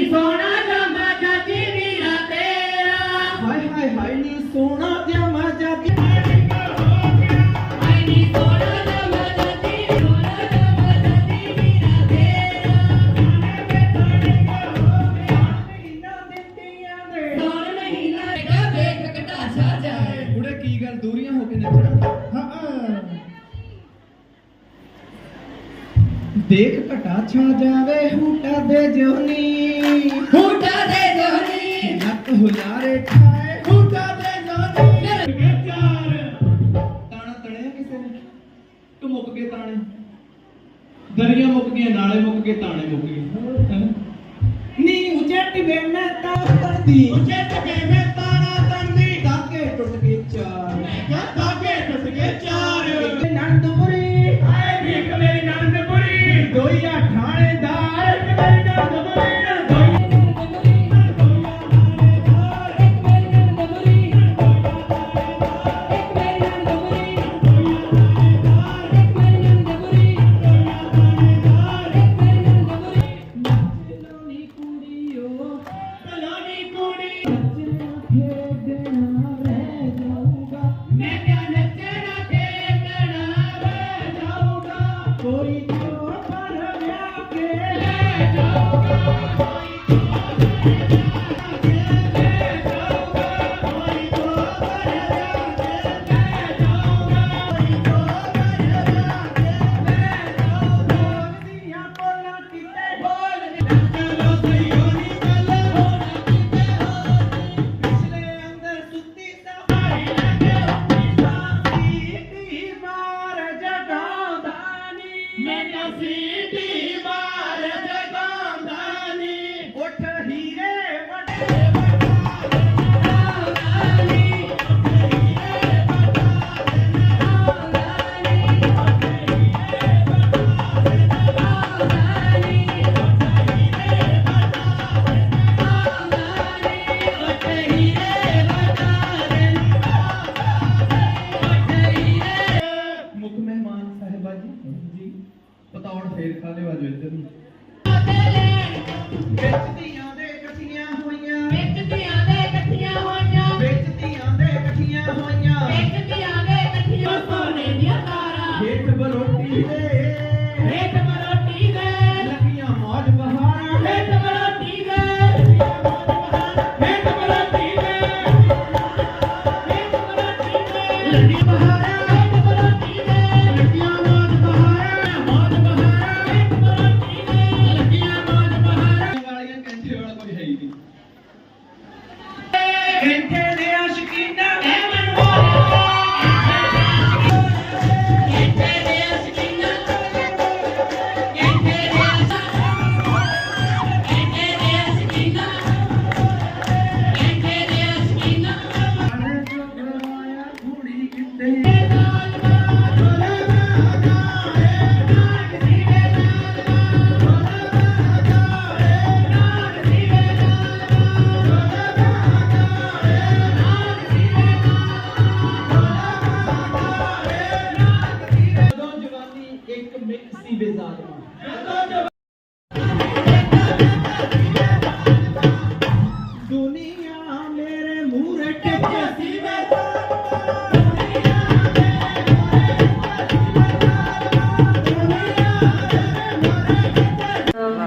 ਹਾਏ ਘਟਾ ਛਾ ਜਾਵੇ ਹੂਟਾ ਦੇ ਜੋਨੀ। ਹੂਟਾ ਦੇ ਜੋਨੀ। ਨੱਕ ਹੁਲਾਰੇ ਠਾਏ ਹੂਟਾ ਦੇ ਜੋਨੀ। ਤਾਣਾ ਤਣਿਆ ਕਿਸੇ ਨੇ? ਤੂੰ ਮੁੱਕ ਗਏ ਤਾਣੇ। ਦਰਿਆ ਮੁੱਕ ਗਈਆਂ ਨਾਲੇ ਮੁੱਕ ਗਏ ਤਾਣੇ ਮੁੱਕ ਗਏ? ਨੀ ਉਜਟ ਵੇ ਮੈਂ ਤਾਂ ਤੰਦੀ ਉਜਟ ਫੇਰ ਖਾਲੇ ਵਾਜੋ ਇੱਧਰ ਨੂੰ। ਵਿੱਚ ਦੀਆਂ ਦੇ ਇਕੱਠੀਆਂ ਹੋਈਆਂ ਵਿੱਚ ਦੀਆਂ ਦੇ ਇਕੱਠੀਆਂ ਹੋਈਆਂ ਹੇਠ ਬਰੋਟੀ ਦੇ ਲੱਗੀਆਂ ਮੌਜ ਬਹਾਰਾਂ। ਵਾਲੀਆਂ ਇੱਕ ਮਿਕ ਬੇਜ਼ਾਲਮਾ ਦੁਨੀਆ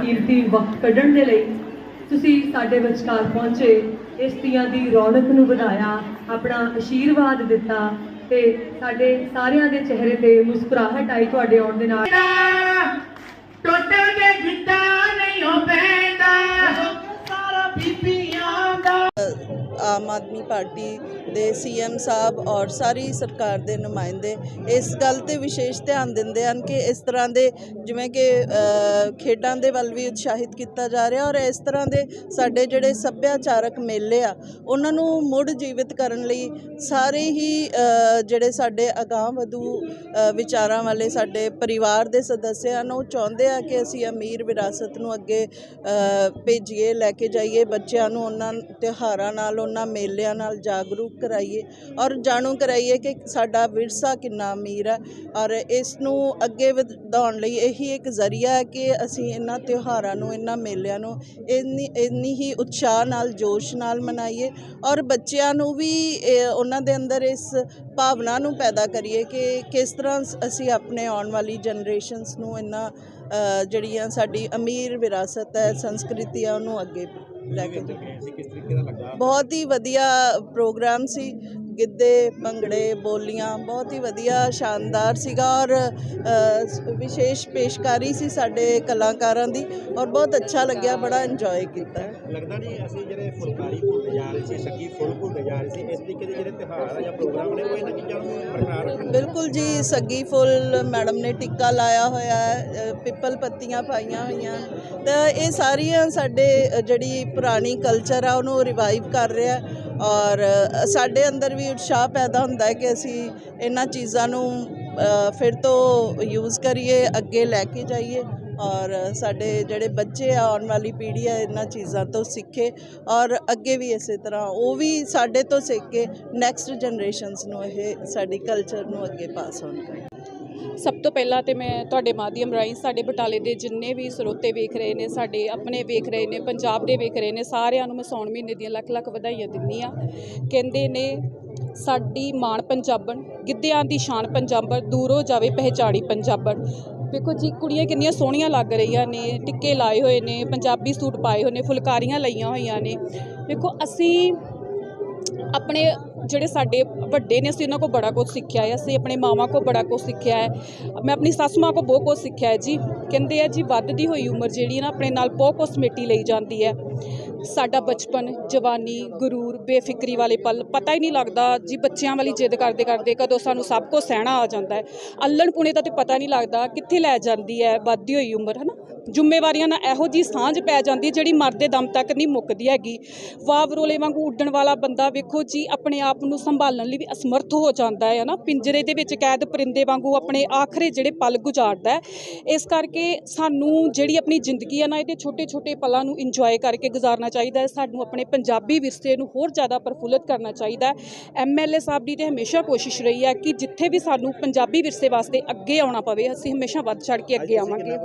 ਕੀਰਤੀ ਵਕਤ ਕੱਢਣ ਦੇ ਲਈ ਤੁਸੀਂ ਸਾਡੇ ਵਿਚਕਾਰ ਪਹੁੰਚੇ, ਇਸ ਤੀਆਂ ਦੀ ਰੌਣਕ ਨੂੰ ਵਧਾਇਆ, ਆਪਣਾ ਆਸ਼ੀਰਵਾਦ ਦਿੱਤਾ ਤੇ ਸਾਡੇ ਸਾਰਿਆਂ ਦੇ ਚਿਹਰੇ ਤੇ ਮੁਸਕਰਾਹਟ ਆਈ ਤੁਹਾਡੇ ਆਉਣ ਦੇ ਨਾਲ। ਆਮ ਆਦਮੀ ਪਾਰਟੀ ਦੇ ਸੀਐਮ ਸਾਹਿਬ ਔਰ ਸਾਰੀ ਸਰਕਾਰ ਦੇ ਨੁਮਾਇੰਦੇ ਇਸ ਗੱਲ ਤੇ ਵਿਸ਼ੇਸ਼ ਧਿਆਨ ਦਿੰਦੇ ਹਨ ਕਿ ਇਸ ਤਰ੍ਹਾਂ ਦੇ ਜਿਵੇਂ ਕਿ ਖੇਡਾਂ ਦੇ ਵੱਲ ਵੀ ਉਤਸ਼ਾਹਿਤ ਕੀਤਾ ਜਾ ਰਿਹਾ ਔਰ ਇਸ ਤਰ੍ਹਾਂ ਦੇ ਸਾਡੇ ਜਿਹੜੇ ਸੱਭਿਆਚਾਰਕ ਮੇਲੇ ਆ, ਉਹਨਾਂ ਨੂੰ ਮੁੜ ਜੀਵਿਤ ਕਰਨ ਲਈ ਸਾਰੇ ਹੀ ਜਿਹੜੇ ਸਾਡੇ ਅਗਾਂਹ ਵਧੂ ਵਿਚਾਰਾਂ ਵਾਲੇ ਸਾਡੇ ਪਰਿਵਾਰ ਦੇ ਸਦੱਸਿਆ ਹਨ, ਉਹ ਚਾਹੁੰਦੇ ਆ ਕਿ ਅਸੀਂ ਅਮੀਰ ਵਿਰਾਸਤ ਨੂੰ ਅੱਗੇ ਭੇਜੀਏ, ਲੈ ਕੇ ਜਾਈਏ, ਬੱਚਿਆਂ ਨੂੰ ਉਹਨਾਂ ਤਿਉਹਾਰਾਂ ਨਾਲ, ਉਹਨਾਂ ਮੇਲਿਆਂ ਨਾਲ ਜਾਗਰੂਕ ਕਰਾਈਏ ਔਰ ਜਾਣੂ ਕਰਾਈਏ ਕਿ ਸਾਡਾ ਵਿਰਸਾ ਕਿੰਨਾ ਅਮੀਰ ਹੈ ਔਰ ਇਸ ਨੂੰ ਅੱਗੇ ਵਧਾਉਣ ਲਈ ਇਹੀ ਇੱਕ ਜ਼ਰੀਆ ਹੈ ਕਿ ਅਸੀਂ ਇਹਨਾਂ ਤਿਉਹਾਰਾਂ ਨੂੰ, ਇਹਨਾਂ ਮੇਲਿਆਂ ਨੂੰ ਇੰਨੀ ਇੰਨੀ ਹੀ ਉਤਸ਼ਾਹ ਨਾਲ, ਜੋਸ਼ ਨਾਲ ਮਨਾਈਏ ਔਰ ਬੱਚਿਆਂ ਨੂੰ ਵੀ ਉਹਨਾਂ ਦੇ ਅੰਦਰ ਇਸ ਭਾਵਨਾ ਨੂੰ ਪੈਦਾ ਕਰੀਏ ਕਿ ਕਿਸ ਤਰ੍ਹਾਂ ਅਸੀਂ ਆਪਣੇ ਆਉਣ ਵਾਲੀ ਜਨਰੇਸ਼ਨਸ ਨੂੰ ਇਹਨਾਂ ਜਿਹੜੀਆਂ ਸਾਡੀ ਅਮੀਰ ਵਿਰਾਸਤ ਹੈ ਸੰਸਕ੍ਰਿਤੀ ਹੈ ਉਹਨੂੰ ਅੱਗੇ ਲੈ ਕੇ ਜਾਈਏ ਕਿਸ ਤਰੀਕੇ ਦਾ ਲੱਗਾ ਬਹੁਤ ਹੀ ਵਧੀਆ ਪ੍ਰੋਗਰਾਮ ਸੀ। ਗਿੱਧੇ ਭੰਗੜੇ ਬੋਲੀਆਂ ਬਹੁਤ ਹੀ ਵਧੀਆ ਸ਼ਾਨਦਾਰ ਸੀਗਾ ਔਰ ਵਿਸ਼ੇਸ਼ ਪੇਸ਼ਕਾਰੀ ਸੀ ਸਾਡੇ ਕਲਾਕਾਰਾਂ ਦੀ ਔਰ ਬਹੁਤ ਅੱਛਾ ਲੱਗਿਆ ਬੜਾ ਇੰਜੋਏ ਕੀਤਾ। ਲੱਗਦਾ ਨਹੀਂ ਅਸੀਂ ਜਿਹੜੇ ਫੁਲਕਾਰੀ ਭੁੱਲਦੇ ਜਾ ਰਹੇ ਸੀ ਸੱਗੀ ਫੁੱਲ ਭੁੱਲਦੇ ਜਾ ਰਹੇ ਸੀ ਇਸ ਤਰੀਕੇ ਦੇ ਜਿਹੜੇ ਤਿਉਹਾਰ ਆ ਜਾਂ ਪ੍ਰੋਗਰਾਮ ਨੇ ਉਹ ਇਹਨਾਂ ਚੀਜ਼ਾਂ ਨੂੰ ਬਰਕਰਾਰ ਰੱਖਣ ਬਿਲਕੁਲ ਜੀ ਸੱਗੀ ਫੁੱਲ ਮੈਡਮ ਨੇ ਟਿੱਕਾ ਲਾਇਆ ਹੋਇਆ ਪਿੱਪਲ ਪੱਤੀਆਂ ਪਾਈਆਂ ਹੋਈਆਂ। ਤਾਂ ਇਹ ਸਾਰੀਆਂ ਸਾਡੇ ਜਿਹੜੀ ਪੁਰਾਣੀ ਕਲਚਰ ਆ ਉਹਨੂੰ ਰਿਵਾਈਵ ਕਰ ਰਿਹਾ। ਔਰ ਸਾਡੇ ਅੰਦਰ ਵੀ ਉਤਸ਼ਾਹ ਪੈਦਾ ਹੁੰਦਾ ਹੈ ਕਿ ਅਸੀਂ ਇਹਨਾਂ ਚੀਜ਼ਾਂ ਨੂੰ ਫਿਰ ਤੋਂ ਯੂਜ਼ ਕਰੀਏ, ਅੱਗੇ ਲੈ ਕੇ ਜਾਈਏ ਔਰ ਸਾਡੇ ਜਿਹੜੇ ਬੱਚੇ ਆ, ਆਉਣ ਵਾਲੀ ਪੀੜ੍ਹੀ ਆ, ਇਹਨਾਂ ਚੀਜ਼ਾਂ ਤੋਂ ਸਿੱਖੇ ਔਰ ਅੱਗੇ ਵੀ ਇਸੇ ਤਰ੍ਹਾਂ ਉਹ ਵੀ ਸਾਡੇ ਤੋਂ ਸਿੱਖ ਕੇ ਨੈਕਸਟ ਜਨਰੇਸ਼ਨਸ ਨੂੰ ਇਹ ਸਾਡੀ ਕਲਚਰ ਨੂੰ ਅੱਗੇ ਪਾਸ ਔਨ ਕਰਨ ਸਭ ਤੋਂ ਪਹਿਲਾਂ ਤੇ ਮੈਂ ਤੁਹਾਡੇ ਮਾਧਿਅਮ ਰਾਹੀਂ ਸਾਡੇ ਬਟਾਲੇ ਦੇ ਜਿੰਨੇ ਵੀ ਸਰੋਤੇ ਵੇਖ ਰਹੇ ਨੇ, ਸਾਡੇ ਆਪਣੇ ਵੇਖ ਰਹੇ ਨੇ, ਪੰਜਾਬ ਦੇ ਵੇਖ ਰਹੇ ਨੇ, ਸਾਰਿਆਂ ਨੂੰ ਮੈਂ ਸੌਣ ਮਹੀਨੇ ਦੀਆਂ ਲੱਖ ਲੱਖ ਵਧਾਈਆਂ ਦਿੰਦੀ ਆ ਕਹਿੰਦੇ ਨੇ, ਸਾਡੀ ਮਾਣ ਪੰਜਾਬਣ, ਗਿੱਧਿਆਂ ਦੀ ਸ਼ਾਨ ਪੰਜਾਬਣ, ਦੂਰੋਂ ਜਾਵੇ ਪਹਿਚਾੜੀ ਪੰਜਾਬਣ। ਵੇਖੋ ਜੀ, ਕੁੜੀਆਂ ਕਿੰਨੀਆਂ ਸੋਹਣੀਆਂ ਲੱਗ ਰਹੀਆਂ ਨੇ, ਟਿੱਕੇ ਲਾਏ ਹੋਏ ਨੇ, ਪੰਜਾਬੀ ਸੂਟ ਪਾਏ ਹੋਏ ਨੇ, ਫੁਲਕਾਰੀਆਂ ਲਈਆਂ ਹੋਈਆਂ ਨੇ। ਵੇਖੋ, ਅਸੀਂ ਆਪਣੇ ਜਿਹੜੇ ਸਾਡੇ ਵੱਡੇ ਨੇ, ਅਸੀਂ ਉਹਨਾਂ ਕੋਲ ਬੜਾ ਕੁਝ ਸਿੱਖਿਆ ਹੈ, ਅਸੀਂ ਆਪਣੇ ਮਾਵਾਂ ਕੋਲ ਬੜਾ ਕੁਝ ਸਿੱਖਿਆ ਹੈ। ਮੈਂ ਆਪਣੀ ਸੱਸ ਮਾਂ ਕੋਲ ਬਹੁਤ ਕੁਝ ਸਿੱਖਿਆ ਹੈ ਜੀ। ਕਹਿੰਦੇ ਆ ਜੀ ਵੱਧਦੀ ਹੋਈ ਉਮਰ ਜਿਹੜੀ ਹੈ ਨਾ, ਆਪਣੇ ਨਾਲ ਬਹੁਤ ਕੁਝ ਸਮੇਟੀ ਲਈ ਜਾਂਦੀ ਹੈ। ਸਾਡਾ ਬਚਪਨ, ਜਵਾਨੀ, ਗਰੂਰ, ਬੇਫਿਕਰੀ ਵਾਲੇ ਪਲ ਪਤਾ ਹੀ ਨਹੀਂ ਲੱਗਦਾ, ਜੀ ਬੱਚਿਆਂ ਵਾਲੀ ਜਿੱਦ ਕਰਦੇ ਕਰਦੇ ਕਦੋਂ ਸਾਨੂੰ ਸਭ ਕੁਝ ਸਹਿਣਾ ਆ ਜਾਂਦਾ ਹੈ। ਅੱਲਣ ਪੁਣੇ ਦਾ ਤੇ ਪਤਾ ਨਹੀਂ ਲੱਗਦਾ ਕਿੱਥੇ ਲੈ ਜਾਂਦੀ ਹੈ ਵੱਧਦੀ ਹੋਈ ਉਮਰ ਹੈ ਨਾ ਜ਼ਿੰਮੇਵਾਰੀਆਂ ਨਾਲ ਇਹੋ ਜੀ ਸਾਂਝ ਪੈ ਜਾਂਦੀ ਜਿਹੜੀ ਮਰਦੇ ਦਮ ਤੱਕ ਨਹੀਂ ਮੁੱਕਦੀ ਹੈਗੀ। ਵਾਵਰੋਲੇ ਵਾਂਗੂ ਉੱਡਣ ਵਾਲਾ ਬੰਦਾ ਵੇਖੋ ਜੀ, ਆਪਣੇ ਆਪ ਨੂੰ ਸੰਭਾਲਣ ਲਈ ਵੀ ਅਸਮਰਥ ਹੋ ਜਾਂਦਾ ਹੈ ਨਾ ਪਿੰਜਰੇ ਦੇ ਵਿੱਚ ਕੈਦ ਪਰਿੰਦੇ ਵਾਂਗੂ ਆਪਣੇ ਆਖਰੇ ਜਿਹੜੇ ਪਲ ਗੁਜ਼ਾਰਦਾ ਇਸ ਕਰਕੇ ਸਾਨੂੰ ਜਿਹੜੀ ਆਪਣੀ ਜ਼ਿੰਦਗੀ ਹੈ ਨਾ, ਇਹਦੇ ਛੋਟੇ ਛੋਟੇ ਪਲਾਂ ਨੂੰ ਇੰਜੋਏ ਕਰਕੇ ਗੁਜ਼ਾਰਨਾ ਚਾਹੀਦਾ ਹੈ। ਸਾਨੂੰ ਆਪਣੇ ਪੰਜਾਬੀ ਵਿਰਸੇ ਨੂੰ ਹੋਰ ਜ਼ਿਆਦਾ ਪ੍ਰਫੁੱਲਤ ਕਰਨਾ ਚਾਹੀਦਾ ਹੈ। ਐਮਐਲਏ ਸਾਹਿਬ ਦੀ ਤੇ ਹਮੇਸ਼ਾ ਕੋਸ਼ਿਸ਼ ਰਹੀ ਹੈ ਕਿ ਜਿੱਥੇ ਵੀ ਸਾਨੂੰ ਪੰਜਾਬੀ ਵਿਰਸੇ ਵਾਸਤੇ ਅੱਗੇ ਆਉਣਾ ਪਵੇ ਅਸੀਂ ਹਮੇਸ਼ਾ ਵੱਧ ਚੜ ਕੇ ਅੱਗੇ ਆਵਾਂਗੇ।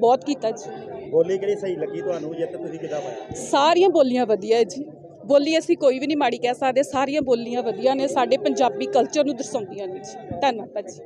ਬਹੁਤ ਕੀਤਾ ਜੀ। ਬੋਲੀ ਕਿਹੜੀ ਸਹੀ ਲੱਗੀ ਤੁਹਾਨੂੰ? ਜਿੱਤ ਤੁਸੀਂ ਕਿੱਦਾਂ ਪਾਇਆ? ਸਾਰੀਆਂ ਬੋਲੀਆਂ ਵਧੀਆ ਜੀ। ਬੋਲੀ ਅਸੀਂ ਕੋਈ ਵੀ ਨਹੀਂ ਮਾੜੀ ਕਹਿ ਸਕਦੇ। ਸਾਰੀਆਂ ਬੋਲੀਆਂ ਵਧੀਆ ਨੇ। ਸਾਡੇ ਪੰਜਾਬੀ ਕਲਚਰ ਨੂੰ ਦਰਸਾਉਂਦੀਆਂ ਨੇ ਜੀ। ਧੰਨਵਾਦ ਜੀ।